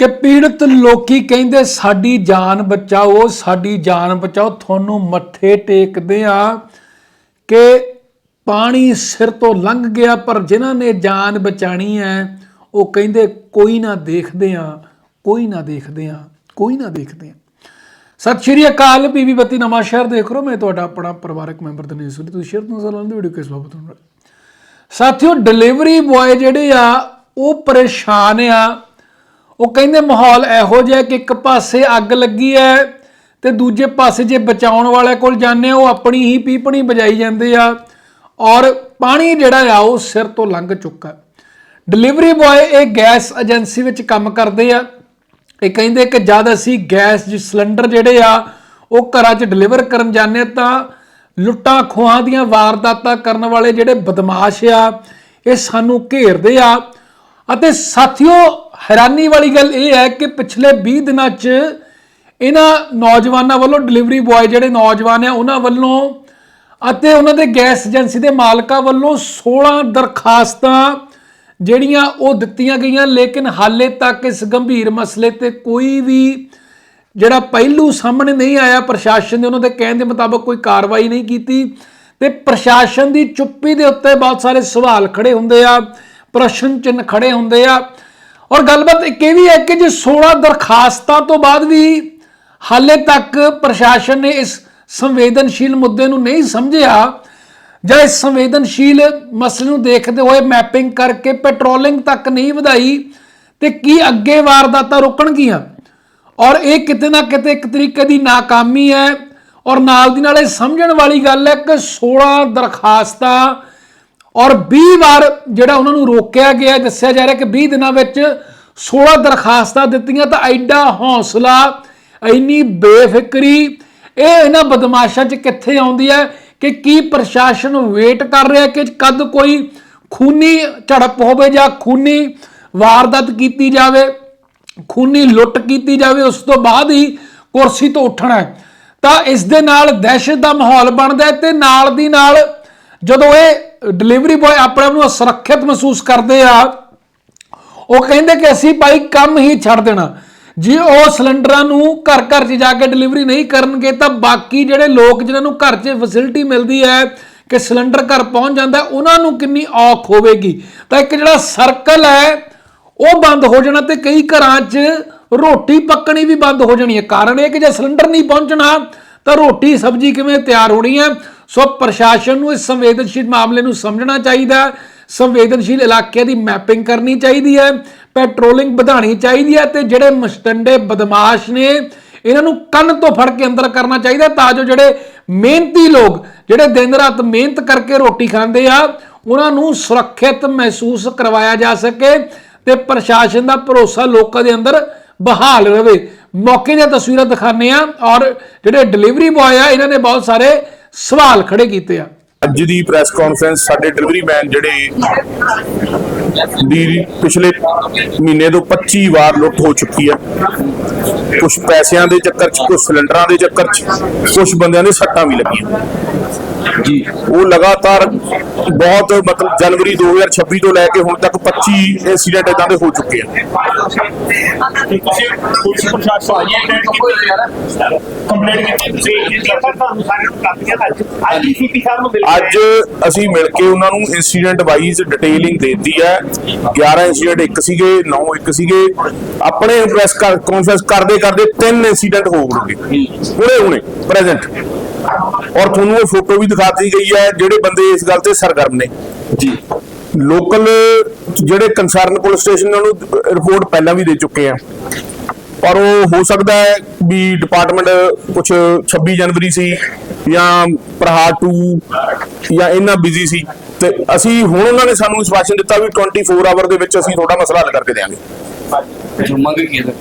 ਕਿ ਪੀੜਤ ਲੋਕੀ ਕਹਿੰਦੇ, ਸਾਡੀ ਜਾਨ ਬਚਾਓ, ਸਾਡੀ ਜਾਨ ਬਚਾਓ। ਤੁਹਾਨੂੰ ਮੱਥੇ ਟੇਕਦੇ ਆ ਕਿ ਪਾਣੀ ਸਿਰ ਤੋਂ ਲੰਘ ਗਿਆ, ਪਰ ਜਿਨ੍ਹਾਂ ਨੇ ਜਾਨ ਬਚਾਣੀ ਹੈ, ਉਹ ਕਹਿੰਦੇ, ਕੋਈ ਨਾ ਦੇਖਦੇ ਆ ਕੋਈ ਨਾ ਦੇਖਦੇ ਆ ਕੋਈ ਨਾ ਦੇਖਦੇ ਆ ਸਤਿ ਸ਼੍ਰੀ ਅਕਾਲ, ਬੀਬੀ ਬੱਤੀ ਨਵਾਂਸ਼ਹਿਰ ਦੇਖ ਰਹੇ ਮੈਂ ਤੁਹਾਡਾ ਆਪਣਾ ਪਰਿਵਾਰਕ ਮੈਂਬਰ ਦਨੇਸ਼ ਸੂਰੀ। ਤੁਸੀਂ ਸ਼ੇਅਰ ਤੋਂ ਸਲਾਮ ਦੀ ਵੀਡੀਓ ਕਿਸ ਬਾਬਤ ਹੋਣ ਸਾਥੀਓ, ਡਿਲੀਵਰੀ ਬੁਆਏ ਜਿਹੜੇ ਆ, ਉਹ ਪਰੇਸ਼ਾਨ ਆ। ਉਹ ਕਹਿੰਦੇ ਮਾਹੌਲ ਇਹੋ ਜਿਹਾ ਕਿ ਇੱਕ ਪਾਸੇ ਅੱਗ ਲੱਗੀ ਹੈ ਤੇ ਦੂਜੇ ਪਾਸੇ ਜੇ ਬਚਾਉਣ ਵਾਲੇ ਕੋਲ ਜਾਂਦੇ ਆ ਉਹ ਆਪਣੀ ਹੀ ਪੀਪਣੀ ਬਜਾਈ ਜਾਂਦੇ ਆ ਔਰ ਪਾਣੀ ਜਿਹੜਾ ਆ, ਉਹ ਸਿਰ ਤੋਂ ਲੰਘ ਚੁੱਕਾ ਡਿਲੀਵਰੀ ਬੁਆਏ ਇਹ ਗੈਸ ਏਜੰਸੀ ਵਿੱਚ ਕੰਮ ਕਰਦੇ ਆ। ਇਹ ਕਹਿੰਦੇ ਕਿ ਜਦ ਅਸੀਂ ਗੈਸ ਜੀ ਸਿਲੰਡਰ ਜਿਹੜੇ ਆ, ਉਹ ਘਰਾਂ 'ਚ ਡਿਲੀਵਰ ਕਰਨ ਜਾਂਦੇ ਹਾਂ ਤਾਂ ਲੁੱਟਾਂ ਖੋਹਾਂ ਦੀਆਂ ਵਾਰਦਾਤਾਂ ਕਰਨ ਵਾਲੇ ਜਿਹੜੇ ਬਦਮਾਸ਼ ਆ, ਇਹ ਸਾਨੂੰ ਘੇਰਦੇ ਆ। ਅਤੇ ਸਾਥੀਓ ਹੈਰਾਨੀ ਵਾਲੀ ਗੱਲ ਇਹ ਹੈ ਕਿ ਪਿਛਲੇ 20 ਦਿਨਾਂ 'ਚ ਇਹਨਾਂ ਨੌਜਵਾਨਾਂ ਵੱਲੋਂ ਡਿਲੀਵਰੀ ਬੁਆਏ ਜਿਹੜੇ ਨੌਜਵਾਨ ਆ, ਉਹਨਾਂ ਵੱਲੋਂ ਅਤੇ ਉਹਨਾਂ ਦੇ ਗੈਸ ਏਜੰਸੀ ਦੇ ਮਾਲਕਾਂ ਵੱਲੋਂ 16 ਦਰਖਾਸਤਾਂ ਜਿਹੜੀਆਂ ਉਹ ਦਿੱਤੀਆਂ ਗਈਆਂ, ਲੇਕਿਨ ਹਾਲੇ ਤੱਕ ਇਸ ਗੰਭੀਰ ਮਸਲੇ ਤੇ ਕੋਈ ਵੀ ਜਿਹੜਾ ਪਹਿਲੂ ਸਾਹਮਣੇ ਨਹੀਂ ਆਇਆ। ਪ੍ਰਸ਼ਾਸਨ ਨੇ ਉਹਨਾਂ ਦੇ ਕਹਿਣ ਦੇ ਮੁਤਾਬਕ ਕੋਈ ਕਾਰਵਾਈ ਨਹੀਂ ਕੀਤੀ ਤੇ ਪ੍ਰਸ਼ਾਸਨ ਦੀ ਚੁੱਪੀ ਦੇ ਉੱਤੇ ਬਹੁਤ ਸਾਰੇ ਸਵਾਲ ਖੜੇ ਹੁੰਦੇ ਆ ਪ੍ਰਸ਼ਨ ਚਿੰਨ੍ਹ ਖੜੇ ਹੁੰਦੇ ਆ। ਔਰ ਗੱਲਬਾਤ ਇੱਕ ਇਹ ਵੀ ਹੈ ਕਿ ਜੇ 16 ਦਰਖਾਸਤਾਂ ਤੋਂ ਬਾਅਦ ਵੀ ਹਾਲੇ ਤੱਕ ਪ੍ਰਸ਼ਾਸਨ ਨੇ ਇਸ ਸੰਵੇਦਨਸ਼ੀਲ ਮੁੱਦੇ ਨੂੰ ਨਹੀਂ ਸਮਝਿਆ ਜਾਂ ਇਸ ਸੰਵੇਦਨਸ਼ੀਲ ਮਸਲੇ ਨੂੰ ਦੇਖਦੇ ਹੋਏ ਮੈਪਿੰਗ ਕਰਕੇ ਪੈਟਰੋਲਿੰਗ ਤੱਕ ਨਹੀਂ ਵਧਾਈ, ਤੇ ਕੀ ਅੱਗੇ ਵਾਰਦਾਤਾਂ ਰੁਕਣਗੀਆਂ? ਔਰ ਇਹ ਕਿਤੇ ਨਾ ਕਿਤੇ ਇੱਕ ਤਰੀਕੇ ਦੀ ਨਾਕਾਮੀ ਹੈ ਔਰ ਨਾਲ ਦੀ ਨਾਲ ਇਹ ਸਮਝਣ ਵਾਲੀ ਗੱਲ ਹੈ ਕਿ 16 ਦਰਖਾਸਤਾਂ ਔਰ 20 ਵਾਰ ਜਿਹੜਾ ਉਹਨਾਂ ਨੂੰ ਰੋਕਿਆ ਗਿਆ, ਦੱਸਿਆ ਜਾ ਰਿਹਾ ਕਿ 20 ਦਿਨਾਂ ਵਿੱਚ 16 ਦਰਖਾਸਤਾਂ ਦਿੱਤੀਆਂ ਤਾਂ ਐਡਾ ਹੌਸਲਾ, ਇੰਨੀ ਬੇਫਿਕਰੀ, ਇਹ ਇਹਨਾਂ ਬਦਮਾਸ਼ਾਂ 'ਚ ਕਿੱਥੇ ਆਉਂਦੀ ਹੈ ਕਿ ਕੀ ਪ੍ਰਸ਼ਾਸਨ ਵੇਟ ਕਰ ਰਿਹਾ ਕਿ ਕਦ ਕੋਈ ਖੂਨੀ ਝੜਪ ਹੋਵੇ ਜਾਂ ਖੂਨੀ ਵਾਰਦਾਤ ਕੀਤੀ ਜਾਵੇ, ਖੂਨੀ ਲੁੱਟ ਕੀਤੀ ਜਾਵੇ, ਉਸ ਤੋਂ ਬਾਅਦ ਹੀ ਕੁਰਸੀ ਤੋਂ ਉੱਠਣਾ ਤਾਂ ਇਸ ਦੇ ਨਾਲ ਦਹਿਸ਼ਤ ਦਾ ਮਾਹੌਲ ਬਣਦਾ ਹੈ ਤੇ ਨਾਲ ਦੀ ਨਾਲ ਜਦੋਂ ਇਹ ਡਿਲੀਵਰੀ ਬॉय ਆਪਣੇ ਆਪ ਨੂੰ ਸੁਰੱਖਿਅਤ ਮਹਿਸੂਸ ਕਰਦੇ ਆ, ਉਹ ਕਹਿੰਦੇ ਕਿ ਅਸੀਂ ਭਾਈ ਕੰਮ ਹੀ ਛੱਡ ਦੇਣਾ। ਜੇ ਉਹ ਸਿਲੰਡਰਾਂ ਨੂੰ ਘਰ ਘਰ 'ਚ ਜਾ ਕੇ ਡਿਲੀਵਰੀ ਨਹੀਂ ਕਰਨਗੇ, ਤਾਂ ਬਾਕੀ ਜਿਹੜੇ ਲੋਕ ਜਿਨ੍ਹਾਂ ਨੂੰ ਘਰ 'ਚ ਫੈਸਿਲਿਟੀ ਮਿਲਦੀ ਹੈ ਕਿ ਸਿਲੰਡਰ ਘਰ ਪਹੁੰਚ ਜਾਂਦਾ, ਉਹਨਾਂ ਨੂੰ ਕਿੰਨੀ ਔਖ ਹੋਵੇਗੀ। ਤਾਂ ਇੱਕ ਜਿਹੜਾ ਸਰਕਲ ਹੈ, ਉਹ ਬੰਦ ਹੋ ਜਾਣਾ ਤੇ ਕਈ ਘਰਾਂ 'ਚ ਰੋਟੀ ਪੱਕਣੀ ਵੀ ਬੰਦ ਹੋ ਜਾਣੀ ਹੈ। ਕਾਰਨ ਇਹ ਕਿ ਜੇ ਸਿਲੰਡਰ ਨਹੀਂ ਪਹੁੰਚਣਾ, ਤਾਂ ਰੋਟੀ ਸਬਜ਼ੀ ਕਿਵੇਂ ਤਿਆਰ ਹੋਣੀ ਹੈ? ਸੋ ਪ੍ਰਸ਼ਾਸਨ ਨੂੰ ਇਸ ਸੰਵੇਦਨਸ਼ੀਲ ਮਾਮਲੇ ਨੂੰ ਸਮਝਣਾ ਚਾਹੀਦਾ ਸੰਵੇਦਨਸ਼ੀਲ ਇਲਾਕਿਆਂ ਦੀ ਮੈਪਿੰਗ ਕਰਨੀ ਚਾਹੀਦੀ ਹੈ, ਪੈਟਰੋਲਿੰਗ ਵਧਾਣੀ ਚਾਹੀਦੀ ਹੈ ਤੇ ਜਿਹੜੇ ਮਸਟੰਡੇ ਬਦਮਾਸ਼ ਨੇ, ਇਹਨਾਂ ਨੂੰ ਕੰਨ ਤੋਂ ਫੜ ਕੇ ਅੰਦਰ ਕਰਨਾ ਚਾਹੀਦਾ ਤਾਂ ਜੋ ਜਿਹੜੇ ਮਿਹਨਤੀ ਲੋਕ, ਜਿਹੜੇ ਦਿਨ ਰਾਤ ਮਿਹਨਤ ਕਰਕੇ ਰੋਟੀ ਖਾਂਦੇ ਆ, ਉਹਨਾਂ ਨੂੰ ਸੁਰੱਖਿਅਤ ਮਹਿਸੂਸ ਕਰਵਾਇਆ ਜਾ ਸਕੇ ਤੇ ਪ੍ਰਸ਼ਾਸਨ ਦਾ ਭਰੋਸਾ ਲੋਕਾਂ ਦੇ ਅੰਦਰ ਬਹਾਲ ਰਵੇ ਮੌਕੇ ਦੀਆਂ ਤਸਵੀਰਾਂ ਦਿਖਾਣੇ ਆ ਔਰ ਜਿਹੜੇ ਡਿਲੀਵਰੀ ਬॉय ਆ, ਇਹਨਾਂ ਨੇ ਬਹੁਤ ਸਾਰੇ ਸਵਾਲ ਖੜੇ ਕੀਤੇ ਆ। ਅੱਜ ਦੀ ਪ੍ਰੈਸ ਕਾਨਫਰੰਸ ਸਾਡੇ ਡਿਲੀਵਰੀ ਮੈਨ ਜਿਹੜੇ ਦੀ ਪਿਛਲੇ ਮਹੀਨੇ ਤੋਂ 25 ਵਾਰ ਲੁੱਟ ਹੋ ਚੁੱਕੀ ਆ। ਕੁਝ ਪੈਸਿਆਂ ਦੇ ਚੱਕਰ 'ਚ ਕੁਝ ਸਿਲੰਡਰਾਂ ਦੇ ਚੱਕਰ 'ਚ ਕੁਝ ਬੰਦਿਆਂ ਦੇ ਸੱਟਾਂ ਵੀ ਲੱਗੀਆਂ। ਜੀ। ਉਹ ਲਗਾਤਾਰ ਬਹੁਤ ਮਤਲਬ ਜਨਵਰੀ 2026 ਤੋਂ ਲੈ ਕੇ ਹੁਣ ਤੱਕ 25 ਇਨਸੀਡੈਂਟ ਇਦਾਂ ਦੇ ਹੋ ਚੁੱਕੇ ਆ। ਤੁਸੀਂ ਪੁਲਿਸ ਪ੍ਰਸ਼ਾਸਨ ਕੰਪਲੇਂਟ ਕੀਤੀ ਤੁਸੀਂ ਇਹ ਤਾਂ ਤੁਹਾਨੂੰ ਸਾਰਿਆਂ ਨੂੰ? ਕਰ ਦਿਆ ਅੱਜ ਅੱਜ ਡੀਸੀਪੀ ਸਾਹਿਬ ਨੂੰ ਮਿਲ ਅੱਜ ਅਸੀਂ ਮਿਲ ਕੇ ਉਹਨਾਂ ਨੂੰ ਇਨਸੀਡੈਂਟ ਵਾਈਜ਼ ਡਿਟੇਲਿੰਗ ਦਿੱਤੀ ਹੈ। 11 ਇਨਸੀਡੈਂਟ ਇੱਕ ਸੀਗੇ 9 ਇੱਕ ਸੀਗੇ। ਆਪਣੇ ਪ੍ਰੈਸ ਕਾਨਫਰੰਸ ਕਰਦੇ ਕਰਦੇ ਤਿੰਨ ਇਨਸੀਡੈਂਟ ਹੋ ਗਏ। ਹੁਣੇ ਹੁਣੇ ਪ੍ਰੈਜ਼ੈਂਟ ਔਰ ਤੁਹਾਨੂੰ ਉਹ ਫੋਟੋ ਵੀ ਦਿਖਾਤੀ ਗਈ ਹੈ ਜਿਹੜੇ ਬੰਦੇ ਇਸ ਗੱਲ ਤੇ ਸਰਗਰਮ ਨੇ। ਜੀ। ਲੋਕਲ ਜਿਹੜੇ ਕੰਸਰਨ ਪੁਲਿਸ ਸਟੇਸ਼ਨ ਨੇ ਰਿਪੋਰਟ ਪਹਿਲਾਂ ਵੀ ਦੇ ਚੁੱਕੇ ਆ। ਪਰ ਉਹ ਹੋ ਸਕਦਾ ਹੈ ਵੀ ਡਿਪਾਰਟਮੈਂਟ ਕੁਝ 26 ਜਨਵਰੀ ਸੀ ਜਾਂ ਪ੍ਰਹਾਰ 2 ਜਾਂ ਇਹਨਾਂ ਬਿਜ਼ੀ ਸੀ ਤੇ ਅਸੀਂ ਹੁਣ ਉਹਨਾਂ ਨੇ ਸਾਨੂੰ ਵਿਸ਼ਵਾਸਨ ਦਿੱਤਾ ਵੀ 24 ਆਵਰ ਦੇ ਵਿੱਚ ਅਸੀਂ ਤੁਹਾਡਾ ਮਸਲਾ ਹੱਲ ਕਰਕੇ ਦੇਵਾਂਗੇ। ਮੰਗ ਕੀ ਹੈ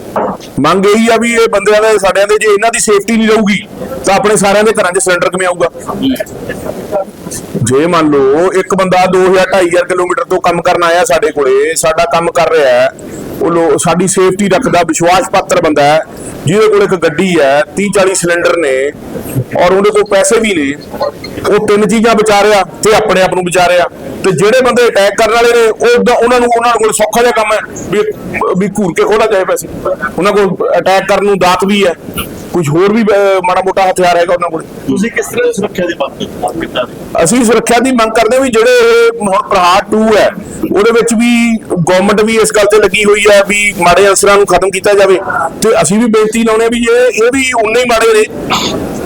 ਮੰਗ ਇਹੀ ਆ ਵੀ ਇਹ ਬੰਦਿਆਂ ਦੇ, ਸਾਡਿਆਂ ਦੇ, ਜੇ ਇਹਨਾਂ ਦੀ ਸੇਫਟੀ ਨਹੀਂ ਰਹੂਗੀ, ਤਾਂ ਆਪਣੇ ਸਾਰਿਆਂ ਦੇ ਘਰਾਂ 'ਚ ਸਿਲੰਡਰ ਕਿਵੇਂ ਆਊਗਾ? ਜੇ ਮੰਨ ਲਓ ਇੱਕ ਬੰਦਾ 2000 2500 ਕਿਲੋਮੀਟਰ ਤੋਂ ਕੰਮ ਕਰਨ ਆਇਆ ਸਾਡੇ ਕੋਲੇ, ਸਾਡਾ ਕੰਮ ਕਰ ਰਿਹਾ ਹੈ, ਉਹ ਲੋ, ਸਾਡੀ ਸੇਫਟੀ ਰੱਖਦਾ, ਵਿਸ਼ਵਾਸ ਪਾਤਰ ਬੰਦਾ ਹੈ, ਜਿਹਦੇ ਕੋਲ ਇੱਕ ਗੱਡੀ ਹੈ 30 40 ਸਿਲੰਡਰ ਨੇ, ਔਰ ਉਹਦੇ ਕੋਲ ਪੈਸੇ ਵੀ ਨੇ ਉਹ ਤਿੰਨ ਚੀਜ਼ਾਂ ਬਚਾ ਰਿਹਾ ਤੇ ਆਪਣੇ ਆਪ ਨੂੰ ਬਚਾ ਰਿਹਾ। ਤੇ ਜਿਹੜੇ ਬੰਦੇ ਅਟੈਕ ਕਰਨ ਵਾਲੇ ਨੇ ਉਹ ਉਹਨਾਂ ਨੂੰ ਉਹਨਾਂ ਕੋਲ ਸੌਖਾ ਜਿਹਾ ਕੰਮ ਹੈ ਵੀ ਵੀ ਘੂਰ ਕੇ ਖੋਲਾ ਜਾਏ ਪੈਸੇ। ਉਹਨਾਂ ਕੋਲ ਅਟੈਕ ਕਰਨ ਨੂੰ ਦਾਤ ਵੀ ਹੈ। ਕੁਝ ਹੋਰ ਵੀ ਮਾੜਾ ਮੋਟਾ ਹਥਿਆਰ ਹੈਗਾ ਉਹਨਾਂ ਕੋਲ। ਤੁਸੀਂ ਕਿਸ ਤਰ੍ਹਾਂ ਦੀ ਸੁਰੱਖਿਆ ਦੀ ਮੰਗ ਕੀਤਾ ਅਸੀਂ ਸੁਰੱਖਿਆ ਦੀ ਮੰਗ ਕਰਦੇ ਹਾਂ ਵੀ ਜਿਹੜੇ ਇਹ ਹੁਣ ਪ੍ਰਹਾਰ 2 ਹੈ ਉਹਦੇ ਵਿੱਚ ਵੀ ਗਵਰਨਮੈਂਟ ਵੀ ਇਸ ਗੱਲ ਤੇ ਲੱਗੀ ਹੋਈ ਹੈ ਵੀ ਮਾੜੇ ਅਨਸਰਾਂ ਨੂੰ ਖਤਮ ਕੀਤਾ ਜਾਵੇ। ਤੇ ਅਸੀਂ ਵੀ ਬੇਨਤੀ ਲਾਉਣੇ ਵੀ ਇਹ ਇਹ ਵੀ ਉਨੇ ਹੀ ਮਾੜੇ ਨੇ।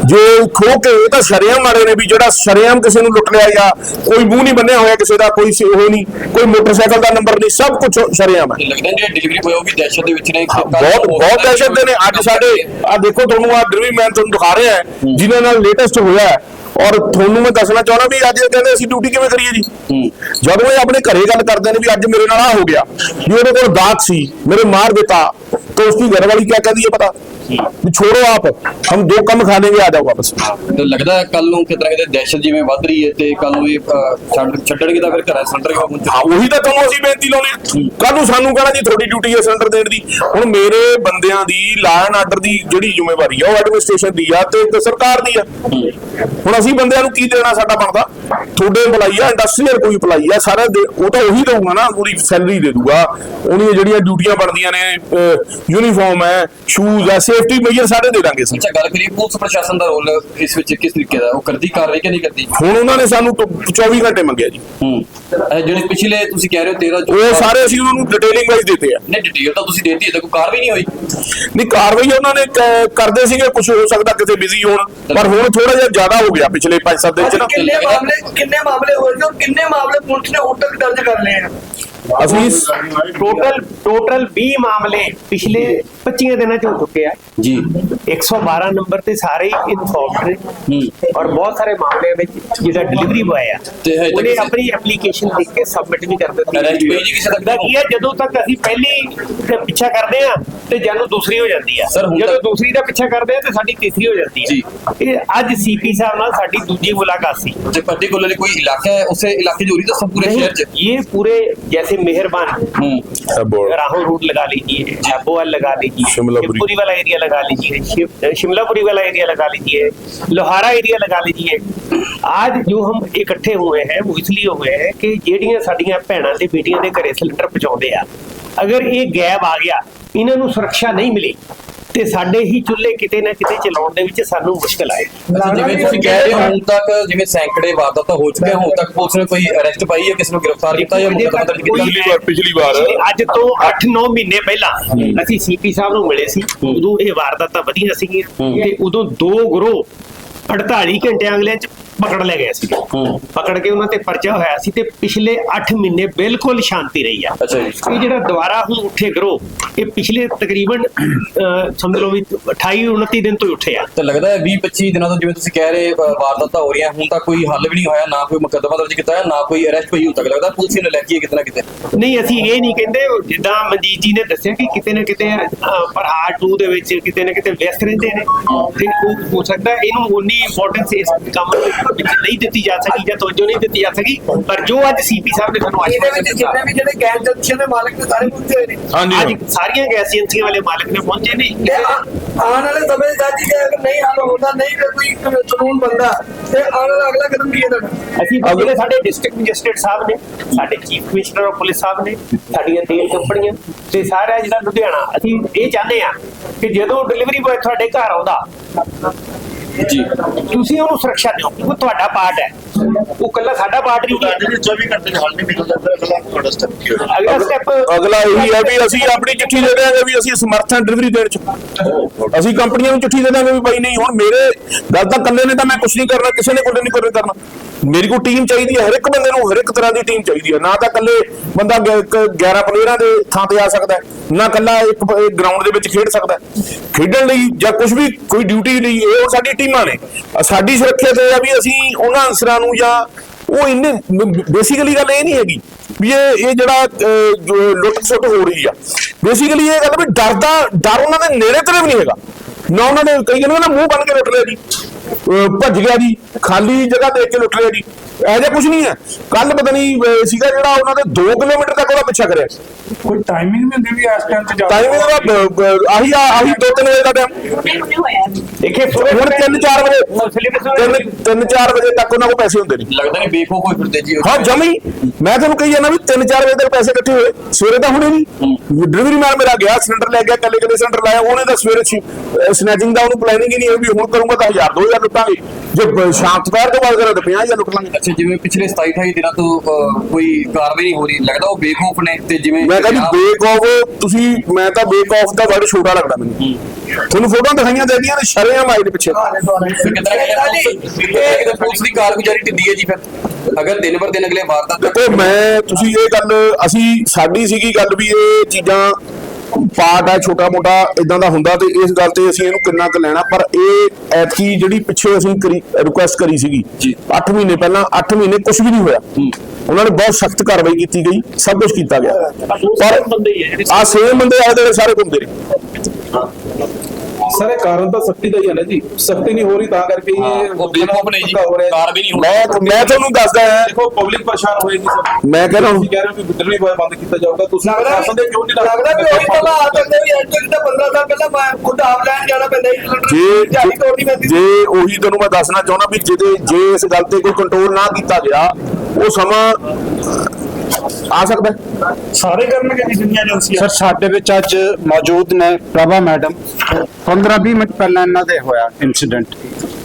ਜੋ ਖੋ ਕੇ ਇਹ ਤਾਂ ਸ਼ਰਿਆਮ ਵਾਲੇ ਨੇ ਵੀ ਜਿਹੜਾ ਸ਼ਰਿਆਮ ਕਿਸੇ ਨੂੰ ਲੁੱਟ ਲਿਆ ਜਾਂ ਕੋਈ ਮੂੰਹ ਨਹੀਂ ਬੰਨਿਆ ਹੋਇਆ ਕਿਸੇ ਦਾ ਕੋਈ ਉਹ ਨਹੀਂ ਕੋਈ ਮੋਟਰਸਾਈਕਲ ਦਾ ਨੰਬਰ ਨਹੀਂ ਸਭ ਕੁਝ ਸ਼ਰਿਆਮ ਹੈ। ਲੱਗਦਾ ਜਿਹੜਾ ਡਿਲੀਵਰੀ ਬੋਏ ਉਹ ਵੀ ਦਹਿਸ਼ਤ ਦੇ ਵਿੱਚ ਨੇ ਬਹੁਤ ਬਹੁਤ ਦਹਿਸ਼ਤ ਦੇ ਨੇ। ਅੱਜ ਸਾਡੇ ਆ ਦੇਖੋ ਤੁਹਾਨੂੰ ਆ ਡਿਲੀਵਰੀ ਮੈਨ ਤੁਹਾਨੂੰ ਦਿਖਾ ਰਿਹਾ ਹੈ ਜਿਨ੍ਹਾਂ ਨਾਲ ਲੇਟੈਸਟ ਹੋਇਆ ਹੈ। ਔਰ ਤੁਹਾਨੂੰ ਮੈਂ ਦੱਸਣਾ ਚਾਹੁੰਦਾ ਵੀ ਅੱਜ ਇਹ ਕਹਿੰਦੇ ਅਸੀਂ ਡਿਊਟੀ ਕਿਵੇਂ ਕਰੀਏ ਜੀ? ਜਦੋਂ ਇਹ ਆਪਣੇ ਘਰੇ ਗੱਲ ਕਰਦੇ ਨੇ ਵੀ ਅੱਜ ਮੇਰੇ ਨਾਲ ਆ ਹੋ ਗਿਆ ਵੀ ਉਹਦੇ ਕੋਲ ਦਾਤ ਸੀ ਮੇਰੇ ਮਾਰ ਦਿੱਤਾ ਤਾਂ ਉਸ ਦੀ ਘਰਵਾਲੀ ਕੀ ਕਹਦੀ ਹੈ ਪਤਾ? ਵੀ ਛੋੜੋ ਆਪ ਹਮ ਦੋ ਕੰਮ ਖਾ ਲੇਗੇ ਆ ਜਾਓ ਵਾਪਸ। ਤੇ ਲੱਗਦਾ ਹੈ ਕੱਲ ਨੂੰ ਕਿਤਨਾ ਕਿਤੇ ਦਹਿਸ਼ਤ ਜਿਵੇਂ ਵੱਧ ਰਹੀ ਹੈ ਤੇ ਕੱਲ ਨੂੰ ਇਹ ਛੱਡਣਗੇ ਤਾਂ ਫਿਰ ਘਰਾਂ ਸੈਂਟਰ ਕਿਉਂ ਪਹੁੰਚ ਹਾਂ ਉਹੀ ਤਾਂ ਤੁਹਾਨੂੰ ਅਸੀਂ ਬੇਨਤੀ ਲਾਉਨੇ ਕੱਲ ਨੂੰ ਸਾਨੂੰ ਕਹਣਾ ਜੀ ਤੁਹਾਡੀ ਡਿਊਟੀ ਹੈ ਸੈਂਟਰ ਦੇਣ ਦੀ। ਹੁਣ ਮੇਰੇ ਬੰਦਿਆਂ ਦੀ ਲਾਇਨ ਆਰਡਰ ਦੀ ਜਿਹੜੀ ਜ਼ਿੰਮੇਵਾਰੀ ਆ ਉਹ ਐਡਮਿਨਿਸਟ੍ਰੇਸ਼ਨ ਦੀ ਆ ਤੇ ਸਰਕਾਰ ਦੀ ਆ। ਹੁਣ ਅਸੀਂ ਬੰਦਿਆਂ ਨੂੰ ਕੀ ਦੇਣਾ ਸਾਡਾ ਬਣਦਾ? ਤੁਹਾਡੇ ਏਮਪਲਾਈ ਇੰਡਸਟਰੀਅਲ ਕੋਈ ਏਮਪਲਾਈ ਆ ਸਾਰਾ ਉਹ ਤਾਂ ਉਹੀ ਦੇਊਗਾ ਨਾ ਪੂਰੀ ਸੈਲਰੀ ਦੇ ਦੂਗਾ। ਉਹਦੀਆਂ ਜਿਹੜੀਆਂ ਡਿਊਟੀਆਂ ਬਣਦੀਆਂ ਨੇ ਯੂਨੀਫਾਰਮ ਹੈ ਸ਼ੂਜ਼ ਐਸੇ ਸੇਫਟੀ ਮੇਜਰ ਸਾਰੇ ਦੇ ਦਾਂਗੇ ਅਸੀਂ। ਅੱਛਾ ਗੱਲ ਕਰੀਏ ਪੁਲਿਸ ਪ੍ਰਸ਼ਾਸਨ ਦਾ ਰੋਲ ਇਸ ਵਿੱਚ ਕਿਸ ਤਰੀਕੇ ਦਾ? ਉਹ ਕਰਦੀ ਕਾਰਵਾਈ ਕਿ ਨਹੀਂ ਕਰਦੀ? ਹੁਣ ਉਹਨਾਂ ਨੇ ਸਾਨੂੰ ਤੋਂ 24 ਘੰਟੇ ਮੰਗਿਆ ਜੀ। ਹੂੰ। ਇਹ ਜਿਹੜੇ ਪਿਛਲੇ ਤੁਸੀਂ ਕਹਿ ਰਹੇ ਹੋ 13 ਉਹ ਸਾਰੇ ਅਸੀਂ ਉਹਨਾਂ ਨੂੰ ਡਿਟੇਲਿੰਗ ਵਾਈਜ਼ ਦਿੱਤੇ ਆ। ਨੇ ਡਿਟੇਲ ਤਾਂ ਤੁਸੀਂ ਦੇਤੀ ਹੈ ਤੇ ਕੋਈ ਕਾਰਵਾਈ ਨਹੀਂ ਹੋਈ। ਨਹੀਂ ਕਾਰਵਾਈ ਉਹਨਾਂ ਨੇ ਕ- ਕਰਦੇ ਸੀਗੇ ਕੁਝ ਹੋ ਸਕਦਾ ਕਿਸੇ ਬਿਜ਼ੀ ਹੋਣ। ਪਰ ਹੁਣ ਥੋੜਾ ਜਿਹਾ ਜ਼ਿਆਦਾ ਹੋ ਗਿਆ ਪਿਛਲੇ 5-7 ਦਿਨ ਚ ਨਾ। ਕਿੰਨੇ ਮਾਮਲੇ ਕਿੰਨੇ ਮਾਮਲੇ ਹੋਏ ਔਰ ਕਿੰਨੇ ਮਾਮਲੇ ਪੁਲਿਸ ਨੇ ਹੁਣ ਤੱਕ ਦਰਜ ਕਰ ਲਏ ਆ? ਅਸੀਂ ਟੋਟਲ ਟੋਟਲ 20 ਮਾਮਲੇ ਪਿਛਲੇ 25 ਦਿਨਾਂ ਚ ਹੋ ਚੁੱਕੇ ਆ। ਜੀ। 112 ਨੰਬਰ ਤੇ ਸਾਰੇ ਇਨਫੋਰਮਡ ਨੇ। ਔਰ ਬਹੁਤ ਸਾਰੇ ਮਾਮਲੇ ਵਿੱਚ ਜਿਹੜਾ ਡਿਲੀਵਰੀ ਬੁਆਏ ਆ। ਉਹਨੇ ਆਪਣੀ ਐਪਲੀਕੇਸ਼ਨ ਲਿਖ ਕੇ ਸਬਮਿਟ ਵੀ ਕਰ ਦਿੱਤੀ। ਅਰੈਸਟ ਹੋਈ ਜੀ ਕਿਸੇ ਦਾ। ਕੀ ਹੈ ਜਦੋਂ ਤੱਕ ਅਸੀਂ ਪਹਿਲੀ ਤੇ ਪਿੱਛਾ ਕਰਦੇ ਆ ਤੇ ਜਾਨੂੰ ਦੂਸਰੀ ਹੋ ਜਾਂਦੀ ਆ। ਜਦੋਂ ਦੂਸਰੀ ਦਾ ਪਿੱਛਾ ਕਰਦੇ ਆ ਤੇ ਸਾਡੀ ਤੀਸਰੀ ਹੋ ਜਾਂਦੀ ਆ। ਇਹ ਅੱਜ ਸੀਪੀ ਸਾਹਿਬ ਨਾਲ ਸਾਡੀ ਦੂਜੀ ਮੁਲਾਕਾਤ ਸੀ। ਤੇ ਪਾਰਟਿਕੂਲਰਲੀ ਕੋਈ ਇਲਾਕਾ ਹੈ ਉਸੇ ਇਲਾਕੇ ਦੀ ਹੋਰੀ ਤਾਂ ਸ਼ਹਿਰ ਚ? ਇਹ ਪੂਰੇ ਜੈਸੇ मेहरबान ਹੂੰ राहुल रूट लगा लीजिए झाबोवाल लगा लीजिए शिमलापुरी। शिवपुरी वाला एरिया लगा लीजिए शिव- शिमलापुरी वाला एरिया लगा लीजिए लोहारा एरिया लगा लीजिए आज जो हम इकट्ठे हुए हैं वो इसलिए हुए हैं कि ਜਿਹੜੀਆਂ ਸਾਡੀਆਂ ਭੈਣਾਂ ਤੇ ਬੇਟੀਆਂ ਦੇ ਘਰੇ ਸਿਲੰਡਰ ਪਹੁੰਚਾਉਂਦੇ ਆ ਅਗਰ ਇਹ ਗੈਪ ਆ ਗਿਆ ਇਹਨਾਂ ਨੂੰ ਸੁਰੱਖਿਆ ਨਹੀਂ ਮਿਲੀ ਤੇ ਸਾਡੇ ਹੀ ਚੁੱਲ੍ਹੇ ਕਿਤੇ ਨਾ ਕਿਤੇ ਚਲਾਉਣ ਦੇ ਵਿੱਚ ਸਾਨੂੰ ਮੁਸ਼ਕਲ ਆਏ। ਅੱਛਾ ਜਿਵੇਂ ਤੁਸੀਂ ਕਹਿ ਰਹੇ ਹੋ ਹੁਣ ਤੱਕ ਜਿਵੇਂ ਸੈਂਕੜੇ ਵਾਰਦਾਤਾਂ ਹੋ ਚੁੱਕੀਆਂ ਹੁਣ ਤੱਕ ਪੁਲਿਸ ਨੇ ਕੋਈ ਅਰੈਸਟ ਪਾਈ ਹੈ ਕਿਸੇ ਨੂੰ ਗ੍ਰਿਫਤਾਰ ਕੀਤਾ ਜਾਂ ਮੁਕੱਦਮਾ ਦਰਜ ਕੀਤਾ? ਪਿਛਲੀ ਵਾਰ ਪਿਛਲੀ ਵਾਰ। ਅੱਜ ਤੋਂ 8-9 ਮਹੀਨੇ ਪਹਿਲਾਂ ਅਸੀਂ ਸੀਪੀ ਸਾਹਿਬ ਨੂੰ ਮਿਲੇ ਸੀ। ਉਦੋਂ ਇਹ ਵਾਰਦਾਤਾਂ ਵਧੀਆਂ ਸੀਗੀਆਂ। ਤੇ ਉਦੋਂ ਦੋ ਗਰੋਹ 48 ਘੰਟਿਆਂ ਅਗਲੇ ਚ ਪਕੜ ਲੈ ਗਏ ਸੀ। ਪਕੜ ਕੇ ਉਹਨਾਂ ਤੇ ਪਰਚਾ ਹੋਇਆ ਸੀ ਤੇ ਪਿਛਲੇ 8 ਮਹੀਨੇ ਬਿਲਕੁਲ ਸ਼ਾਂਤੀ ਰਹੀ ਆ। ਇਹ ਜਿਹੜਾ ਦੁਬਾਰਾ ਹੁਣ ਉੱਠੇ ਗਰੋਹ ਇਹ ਪਿਛਲੇ ਤਕਰੀਬਨ ਸਮਝ ਲਓ ਵੀ 28 29 ਦਿਨ ਤੋਂ ਉੱਠੇ ਆ। ਤਾਂ ਲੱਗਦਾ ਹੈ 20 25 ਦਿਨਾਂ ਤੋਂ ਜਿਵੇਂ ਤੁਸੀਂ ਕਹਿ ਰਹੇ ਵਾਰਦਾਤਾਂ ਹੋ ਰਹੀਆਂ ਹੁਣ ਤੱਕ ਕੋਈ ਹੱਲ ਵੀ ਨਹੀਂ ਹੋਇਆ ਨਾ ਕੋਈ ਮੁਕੱਦਮਾ ਦਰਜ ਕੀਤਾ ਹੈ ਨਾ ਕੋਈ ਅਰੈਸਟ ਹੋਈ ਹੁਣ ਤੱਕ। ਲੱਗਦਾ ਪੁਲਿਸ ਨੇ ਲੈ ਕੇ ਕਿਤੇ ਨਾ ਕਿਤੇ। ਨਹੀਂ ਅਸੀਂ ਇਹ ਨਹੀਂ ਕਹਿੰਦੇ ਜਿੱਦਾਂ ਮਨਜੀਤ ਜੀ ਨੇ ਦੱਸਿਆ ਕਿ ਕਿਤੇ ਨਾ ਕਿਤੇ ਪ੍ਰਹਾਰ 2 ਦੇ ਵਿੱਚ ਕਿਤੇ ਨਾ ਕਿਤੇ ਵਿਅਸਤ ਰਹਿੰਦੇ ਨੇ। ਤੇ ਹੋ ਸਕਦਾ ਇਹਨੂੰ ਉਨੀ ਇੰਪੋਰਟੈਂਸ ਇਸ ਕੰਮ ਵਿੱਚ ਨਹੀਂ ਦਿੱਤੀ ਜਾ ਸਕੀ ਜਾਂ ਤਵੱਜੋ ਨਹੀਂ ਦਿੱਤੀ ਜਾ ਸਕੀ ਪਰ ਜੋ ਅੱਜ ਸੀਪੀ ਸਾਹਿਬ ਨੇ ਸਾਨੂੰ ਇਹਦੇ ਵਿੱਚ ਦਿੱਤਾ। ਜਿੰਨੇ ਵੀ ਜਿਹੜੇ ਗੈਸ ਏਜੰਸੀਆਂ ਦੇ ਮਾਲਕ ਨੇ ਸਾਰੇ ਪਹੁੰਚੇ ਹੋਏ ਨੇ। ਹਾਂਜੀ ਅੱਜ ਸਾਰੀਆਂ ਗੈਸ ਏਜੰਸੀਆਂ ਵਾਲੇ ਮਾਲਕ ਨੇ ਪਹੁੰਚੇ ਨੇ। ਆਉਣ ਵਾਲੇ ਸਮੇਂ ਦਾ ਜੀ ਜੇ ਅਗਰ ਨਹੀਂ ਹੱਲ ਹੁੰਦਾ ਨਹੀਂ ਤੇ ਕੋਈ ਕਾਨੂੰਨ ਬੰਦਾ ਤੇ ਆਉਣ ਵਾਲਾ ਅਗਲਾ ਕਦਮ ਕੀ ਹੈ ਤੁਹਾਡਾ? ਅਸੀਂ ਜਿਹੜੇ ਸਾਡੇ ਡਿਸਟ੍ਰਿਕਟ ਮੈਜਿਸਟ੍ਰੇਟ ਸਾਹਿਬ ਨੇ ਸਾਡੇ ਚੀਫ ਕਮਿਸ਼ਨਰ ਆਫ ਪੁਲਿਸ ਸਾਹਿਬ ਨੇ ਸਾਡੀਆਂ ਤੇਲ ਕੰਪਨੀਆਂ ਤੇ ਸਾਰਾ ਜਿਹੜਾ ਲੁਧਿਆਣਾ ਅਸੀਂ ਇਹ ਚਾਹੁੰਦੇ ਆ ਕਿ ਜਦੋਂ ਡਿਲੀਵਰੀ ਬॉय ਤੁਹਾਡੇ ਘਰ ਆਉਂਦਾ ਜੀ। ਤੁਸੀਂ ਉਹਨੂੰ ਸੁਰੱਖਿਆ ਦਿਓ ਉਹ ਤੁਹਾਡਾ ਪਾਰਟ ਹੈ। ਉਹ ਕੱਲਾ ਸਾਡਾ ਪਾਰਟ ਨਹੀਂ ਹੈ। 24 ਘੰਟੇ ਹੱਲ ਨਹੀਂ ਨਿਕਲਦਾ ਫਿਰ ਅਗਲਾ ਤੁਹਾਡਾ ਸਟੈਪ ਕੀ ਹੋਏਗਾ? ਅਗਲਾ ਸਟੈਪ ਅਗਲਾ ਇਹੀ ਹੈ ਵੀ ਅਸੀਂ ਆਪਣੀ ਚਿੱਠੀ ਦੇ ਦਿਆਂਗੇ ਵੀ ਅਸੀਂ ਸਮਰਥ ਹਾਂ ਡਿਲੀਵਰੀ ਦੇਣ ਚ। ਅਸੀਂ ਕੰਪਨੀਆਂ ਨੂੰ ਚਿੱਠੀ ਦੇ ਦਾਂਗੇ ਵੀ ਭਾਈ ਨਹੀਂ ਹੁਣ ਮੇਰੇ ਗੱਲ ਤਾਂ ਇਕੱਲੇ ਨੇ ਤਾਂ ਮੈਂ ਕੁਝ ਨਹੀਂ ਕਰਨਾ ਕਿਸੇ ਨੇ ਕੁਝ ਨਹੀਂ ਕਰਨਾ। ਕਰਨਾ ਮੇਰੀ ਕੋਲ ਟੀਮ ਚਾਹੀਦੀ ਹੈ ਹਰ ਇੱਕ ਬੰਦੇ ਨੂੰ ਹਰ ਇੱਕ ਤਰ੍ਹਾਂ ਦੀ ਟੀਮ ਚਾਹੀਦੀ ਹੈ। ਨਾ ਤਾਂ ਇਕੱਲੇ ਬੰਦਾ ਗ- ਇੱਕ 11 ਪਲੇਅਰਾਂ ਦੇ ਥਾਂ ਤੇ ਆ ਸਕਦਾ ਹੈ, ਨਾ ਇਕੱਲਾ ਇੱਕ ਗਰਾਊਂਡ ਦੇ ਵਿੱਚ ਖੇਡ ਸਕਦਾ ਖੇਡਣ ਲਈ ਜਾਂ ਕੁਝ ਵੀ ਕੋਈ ਡਿਊਟੀ ਲਈ ਇਹ ਉਹ ਸਾਡੀ ਟੀਮਾਂ ਨੇ। ਸਾਡੀ ਸੁਰੱਖਿਆ ਤੇ ਆ ਵੀ ਅਸੀਂ ਉਹਨਾਂ ਅਨਸਰਾਂ ਨੂੰ ਜਾਂ ਉਹ ਇੰਨੇ ਬੇਸਿਕਲੀ ਗੱਲ ਇਹ ਨਹੀਂ ਹੈਗੀ ਵੀ ਇਹ ਇਹ ਜਿਹੜਾ ਲੁੱਟ ਸੁੱਟ ਹੋ ਰਹੀ ਆ। ਬੇਸਿਕਲੀ ਇਹ ਗੱਲ ਵੀ ਡਰਦਾ ਡਰ ਉਹਨਾਂ ਦੇ ਨੇੜੇ ਤੇੜੇ ਵੀ ਨਹੀਂ ਹੈਗਾ। ਨਾ ਉਹਨਾਂ ਨੇ ਕਈ ਕਹਿੰਦੇ ਨਾ ਮੂੰਹ ਬੰਨ ਕੇ ਲੁੱਟ ਲਿਆ ਜੀ। ਭੱਜ ਗਿਆ ਜੀ। ਖਾਲੀ ਜਗ੍ਹਾ ਦੇਖ ਕੇ ਲੁੱਟ ਲਿਆ ਜੀ। ਇਹੋ ਜਿਹਾ ਕੁਝ ਨਹੀਂ ਹੈ। ਕੱਲ ਪਤਾ ਨਹੀਂ ਸੀਗਾ ਜਿਹੜਾ ਉਹਨਾਂ ਦੇ 2 ਕਿਲੋਮੀਟਰ ਤੱਕ ਉਹਦਾ ਪਿੱਛਾ ਕਰਿਆ। ਕੋਈ ਟਾਈਮਿੰਗ ਨਹੀਂ ਹੁੰਦੀ ਵੀ ਇਸ ਟਾਈਮ ਤੇ ਜਾ ਟਾਈਮ ਇਹਦਾ ਆਹੀ ਆ- ਆਹੀ 2-3 ਵਜੇ ਦਾ ਟਾਈਮ ਦੇਖੇ ਹੁਣ 3-4 ਵਜੇ 3-4 ਵਜੇ ਤੱਕ ਉਹਨਾਂ ਕੋਲ ਪੈਸੇ ਹੁੰਦੇ ਨੇ। ਲੱਗਦਾ ਨਹੀਂ ਬੇਖੋ ਕੋਈ ਫਿਰਦੇ ਜੀ ਹਾਂ ਜਮੀ। ਮੈਂ ਤੁਹਾਨੂੰ ਕਹੀ ਜਾਂਦਾ ਵੀ 3-4 ਵਜੇ ਤੱਕ ਪੈਸੇ ਇਕੱਠੇ ਹੋਏ। ਸਵੇਰੇ ਤਾਂ ਹੁਣੇ ਨਹੀਂ। ਡਿਲੀਵਰੀ ਮੈਨ ਮੇਰਾ ਗਿਆ ਸਿਲੰਡਰ ਲੈ ਗਿਆ ਕੱਲੇ ਕੱਲੇ ਸਿਲੰਡਰ ਲਾਇਆ। ਉਹਨੇ ਤਾਂ ਸਵੇਰੇ ਸਨੈਚਿੰਗ ਦਾ ਉਹਨੂੰ ਪਲੈਨਿੰਗ ਹੀ ਨਹੀਂ ਹੋਈ ਵੀ ਹੁਣ ਕਰੂੰਗਾ ਤਾਂ 1000 2000 ਲੁੱਟਾਂਗੇ। ਜੇ ਸ਼ਾਮ ਦੁਪਹਿਰ ਤੋਂ ਬਾਅਦ ਕਰਾਂ ਤਾਂ 50000 ਲੁੱਟ ਲਾਂਗੇ। ਅੱਛਾ ਜਿਵੇਂ ਪਿਛਲੇ 27 28 ਦਿਨਾਂ ਤੋਂ ਅਹ, ਕੋਈ ਕਾਰਵਾਈ ਨਹੀਂ ਹੋ ਰਹੀ। ਲੱਗਦਾ ਉਹ ਬੇਖੌਫ ਨੇ ਤੇ ਜਿਵੇਂ ਮੈਂ ਕਹਿੰਦੀ ਬੇਕ ਆਫ ਤੁਸੀਂ ਮੈਂ ਤਾਂ ਬੇਕ ਆਫ ਦਾ ਵਰਡ ਛੋਟਾ ਲੱਗਦਾ ਮੈਨੂੰ। ਤੁਹਾਨੂੰ ਫੋਟੋਆਂ ਦਿਖਾਈਆਂ ਜਾਂਦੀਆਂ ਨੇ ਸ਼ਰੇਆਮ ਆਏ ਦੇ ਪਿੱਛੇ। ਫਿਰ ਕਿਤੇ ਨਾ ਕਿਤੇ ਪੁਲਿਸ- ਕਿਤੇ ਨਾ ਕਿਤੇ ਪੁਲਿਸ ਦੀ ਕਾਰਗੁਜ਼ਾਰੀ ਢਿੱਲੀ ਹੈ ਜੀ ਫਿਰ। ਅਗਰ ਦਿਨ ਪਰ ਦਿਨ ਅਗਲੇ ਵਾਰਦਾਤ ਦੇਖੋ ਮੈਂ ਤੁਸੀਂ ਇਹ ਗੱਲ ਅਸੀਂ ਸਾਡੀ ਸੀਗੀ ਗੱਲ ਵੀ ਇਹ ਚੀਜ਼ਾਂ ਪਾਰਟ ਹੈ ਛੋਟਾ ਮੋਟਾ ਇਦਾਂ ਦਾ ਹੁੰਦਾ ਤੇ ਇਸ ਗੱਲ ਤੇ ਅਸੀਂ ਇਹਨੂੰ ਕਿੰਨਾ ਕੁ ਲੈਣਾ ਪਰ ਇਹ ਐਤਕੀ ਜਿਹੜੀ ਪਿੱਛੇ ਅਸੀਂ ਰਿਕੁਐਸਟ ਕਰੀ ਸੀਗੀ ਜੀ। 8 ਮਹੀਨੇ ਪਹਿਲਾਂ 8 ਮਹੀਨੇ ਕੁਝ ਵੀ ਨਹੀਂ ਹੋਇਆ। ਉਹਨਾਂ ਨੇ ਬਹੁਤ ਸਖਤ ਕਾਰਵਾਈ ਕੀਤੀ ਗਈ ਸਭ ਕੁਝ ਕੀਤਾ ਗਿਆ। ਪਰ ਆ ਸੇਮ ਬੰਦੇ ਆਏ ਜਿਹੜੇ ਸਾਰੇ ਘੁੰਮਦੇ ਨੇ। ਸਰ ਕਾਰਨ ਤਾਂ ਸਖਤੀ ਦਾ ਹੀ ਹੈ ਨਾ ਜੀ। ਸਖਤੀ ਨਹੀਂ ਹੋ ਰਹੀ ਤਾਂ ਕਰਕੇ ਇਹ ਉਹ ਬੇਖੌਫ ਨੇ ਜੀ। ਧੱਕਾ ਹੋ ਰਿਹਾ। ਹੈ। ਕਾਰਵਾਈ ਨਹੀਂ ਹੋ ਮੈਂ ਮੈਂ ਤੁਹਾਨੂੰ ਦੱਸਦਾ ਹਾਂ। ਦੇਖੋ ਪਬਲਿਕ ਪਰੇਸ਼ਾਨ ਹੋਏਗੀ ਸਰ ਮੈਂ ਕਹਿ ਰਿਹਾ ਤੁਸੀਂ ਕਹਿ ਰਹੇ ਹੋ ਕਿ ਬਿਜਲੀ ਬੰਦ ਕੀਤਾ ਜਾਊਗਾ। ਤੁਸੀਂ ਪ੍ਰਸ਼ਾਸਨ ਦੇ ਕਿਉਂ ਨਹੀਂ ਲੱਗਦਾ ਵੀ ਉਹੀ ਤਾਂ ਆ ਸਕਦੇ ਵੀ ਤੱਕ ਤਾਂ 15 ਸਾਲ ਪਹਿਲਾਂ ਮੈਂ ਖੁਦ ਆਪ ਲੈਣ ਜਾਣਾ ਪੈਂਦਾ ਜੇ ਜੇ ਉਹੀ ਤੁਹਾਨੂੰ ਮੈਂ ਦੱਸਣਾ ਚਾਹੁੰਦਾ ਵੀ ਜਿਹਦੇ ਜੇ ਇਸ ਗੱਲ ਤੇ ਕੋਈ ਕੰਟਰੋਲ ਨਾ ਕੀਤਾ ਗਿਆ ਉਹ ਸਮਾਂ ਆ ਸਕਦਾ ਸਾਰੇ ਕਰਨਗੇ ਜੀ ਜਿੰਨੀਆਂ ਏਜੰਸੀਆਂ। ਸਰ ਸਾਡੇ ਵਿੱਚ ਅੱਜ ਮੌਜੂਦ ਨੇ ਪ੍ਰਭਾ ਮੈਡਮ। 15 20 ਮਿੰਟ ਪਹਿਲਾਂ ਇਹਨਾਂ ਦੇ ਹੋਇਆ ਇਨਸੀਡੈਂਟ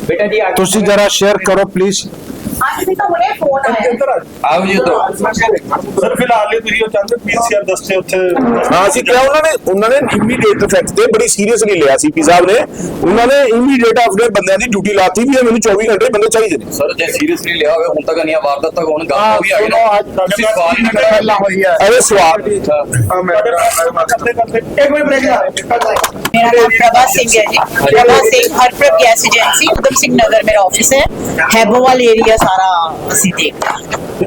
ਬੇਟਾ ਜੀ ਤੁਸੀਂ ਜਰਾ ਸ਼ੇਅਰ ਕਰੋ ਪਲੀਜ਼ ਅੱਜ ਵੀ ਤਾਂ ਹੁਣੇ ਫੋਨ ਆਇਆ ਆਓ ਜੀ ਉਧਰ ਸਰ ਫਿਲਹਾਲ ਇਹ ਤੁਸੀਂ ਉਹ ਚਾਹੁੰਦੇ ਪੀਸੀਆਰ ਦੱਸਦੇ ਉੱਥੇ ਹਾਂ ਅਸੀਂ ਕਿਹਾ ਉਹਨਾਂ ਨੇ ਉਹਨਾਂ ਨੇ ਇਮੀਡੀਏਟ ਇਫੈਕਟ ਤੇ ਬੜੀ ਸੀਰੀਅਸਲੀ ਲਿਆ ਸੀ ਪੀ ਸਾਹਿਬ ਨੇ। ਉਹਨਾਂ ਨੇ ਇਮੀਡੀਏਟ ਆਪਣੇ ਬੰਦਿਆਂ ਦੀ ਡਿਊਟੀ ਲਾਤੀ ਵੀ ਮੈਨੂੰ 24 ਘੰਟੇ ਬੰਦੇ ਚਾਹੀਦੇ ਨੇ। ਸਰ ਜੇ ਸੀਰੀਅਸਲੀ ਲਿਆ ਹੋਵੇ ਹੁਣ ਤੱਕ ਨਹੀਂ ਵਾਰਦਾਤ ਤੱਕ ਹੁਣ ਗੱਲ ਵੀ ਆ ਗਈ ਅੱਜ ਤੁਸੀਂ ਸਵਾਲ ਹੀ ਨਾ ਪਹਿਲਾਂ ਹੋਈ ਹੈ ਅਰੇ ਸਵਾਲ ਇੱਕ ਮਿੰਟ ਬ੍ਰੇਕ ਲਾ। ਮੇਰਾ ਨਾਮ ਪ੍ਰਭਾ ਸਿੰਘ ਹੈ ਜੀ। ਪ੍ਰਭਾ ਸਿੰਘ ਹਰਪ੍ਰਭ ਗੈਸ ਏਜੰਸੀ ਉਦਮ ਸਿੰਘ ਨਗਰ ਮੇਰਾ ਆਫਿਸ ਹੈ। ਹੈਬੋਵਾਲ ਏਰੀਆ ਸਾਰਾ ਅਸੀਂ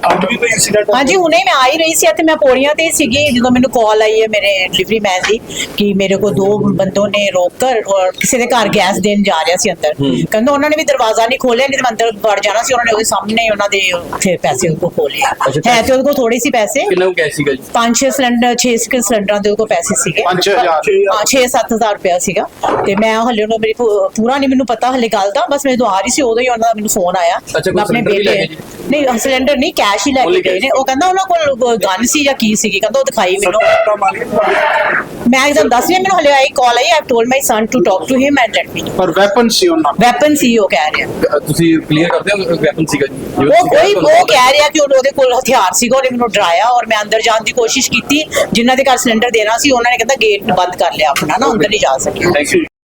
ਅੱਜ ਵੀ ਕੋਈ ਇਨਸੀਡੈਂਟ ਹਾਂਜੀ ਹੁਣੇ ਮੈਂ ਆ ਹੀ ਰਹੀ ਸੀ ਅਤੇ ਮੈਂ ਪੌੜੀਆਂ ਤੇ ਹੀ ਸੀਗੀ ਜਦੋਂ ਮੈਨੂੰ ਕਾਲ ਆਈ ਹੈ ਮੇਰੇ ਡਿਲੀਵਰੀ ਮੈਨ ਦੀ ਕਿ ਮੇਰੇ ਕੋ ਦੋ ਬੰਦੋਂ ਨੇ ਰੋਕ ਕਰ ਔਰ ਕਿਸੇ ਦੇ ਘਰ ਗੈਸ ਦੇਣ ਜਾ ਰਿਹਾ ਸੀ ਅੰਦਰ। ਕਹਿੰਦਾ ਉਹਨਾਂ ਨੇ ਵੀ ਦਰਵਾਜ਼ਾ ਨਹੀਂ ਖੋਲਿਆ ਨਹੀਂ ਤਾਂ ਮੈਂ ਅੰਦਰ ਵੜ ਜਾਣਾ ਸੀ ਉਹਨਾਂ ਨੇ ਉਹਦੇ ਸਾਹਮਣੇ ਉਹਨਾਂ ਦੇ ਉੱਥੇ ਪੈਸੇ ਉਹਦੇ ਕੋ ਖੋਲੇ ਹੈ ਤੇ ਉਹਦੇ ਕੋਲ ਥੋੜੇ ਸੀ ਪੈਸੇ। ਕਿੰਨਾ ਕੁ ਕੈਸ਼ ਸੀਗਾ ਜੀ? ਪੰਜ ਛੇ ਸਿਲੰਡਰ ਛੇ ਸਿ- ਸਿਲੰਡਰਾਂ ਦੇ ਉਹਦੇ ਕੋਲ ਪੈਸੇ ਸੀਗੇ। 5000 ਹਾਂ 6-7000 ਰੁਪਇਆ ਸੀਗਾ। ਤੇ ਮੈਂ ਹਲੇ ਉਹਨੂੰ ਮੇਰੀ ਪੂਰਾ ਨਹੀਂ ਮੈਨੂੰ ਪਤਾ ਹਲੇ ਗੱਲ ਦਾ ਬਸ ਮੈਂ ਜਦੋਂ ਆ ਰਹੀ ਸੀ ਉਦੋਂ ਹੀ ਉਹਨਾਂ ਦਾ ਮੈਨੂੰ ਫੋਨ ਆਇਆ। ਮੈਂ ਆਪਣੇ ਦੇ ਗਏ। ਨਹੀਂ ਸਿਲੰਡਰ ਨਹੀਂ ਕੈਸ਼ ਹੀ ਲੈ ਕੇ ਨੇ। ਉਹ ਕਹਿੰਦਾ ਉਹਨਾਂ ਕੋਲ ਗਨ ਸੀ ਜਾਂ ਕੀ ਸੀਗੀ? ਕਹਿੰਦਾ ਉਹ ਦਿਖਾਈ ਮੈਨੂੰ। ਮੈਂ ਇੱਕਦਮ ਦੱਸ ਰਿਹਾ ਮੈਨੂੰ ਹਲੇ ਆਈ call I. I told my son to talk to him and let me ਪਰ ਵੈਪਨ ਸੀ ਉਹਨਾਂ ਵੈਪਨ ਸੀ ਉਹ ਕਹਿ ਰਿਹਾ। ਤੁਸੀਂ ਕਲੀਅਰ ਕਰਦੇ ਹੋ ਵੈਪਨ ਸੀਗਾ ਉਹ ਕੋਈ ਉਹ ਕਹਿ ਰਿਹਾ ਕਿ ਉਹਦੇ ਕੋਲ ਹਥਿਆਰ ਸੀਗਾ ਉਹਨੇ ਮੈਨੂੰ ਡਰਾਇਆ ਔਰ ਮੈਂ ਅੰਦਰ ਜਾਣ ਦੀ ਕੋਸ਼ਿਸ਼ ਕੀਤੀ। ਜਿਨ੍ਹਾਂ ਦੇ ਘਰ ਸਿਲੰਡਰ ਦੇਣਾ ਸੀ ਉਹਨਾਂ ਨੇ ਕਹਿੰਦਾ ਗੇਟ ਬੰਦ ਕਰ ਲਿਆ ਆਪਣਾ ਨਾ ਅੰਦਰ ਨਹੀਂ ਜਾ ਸਕਿਆ।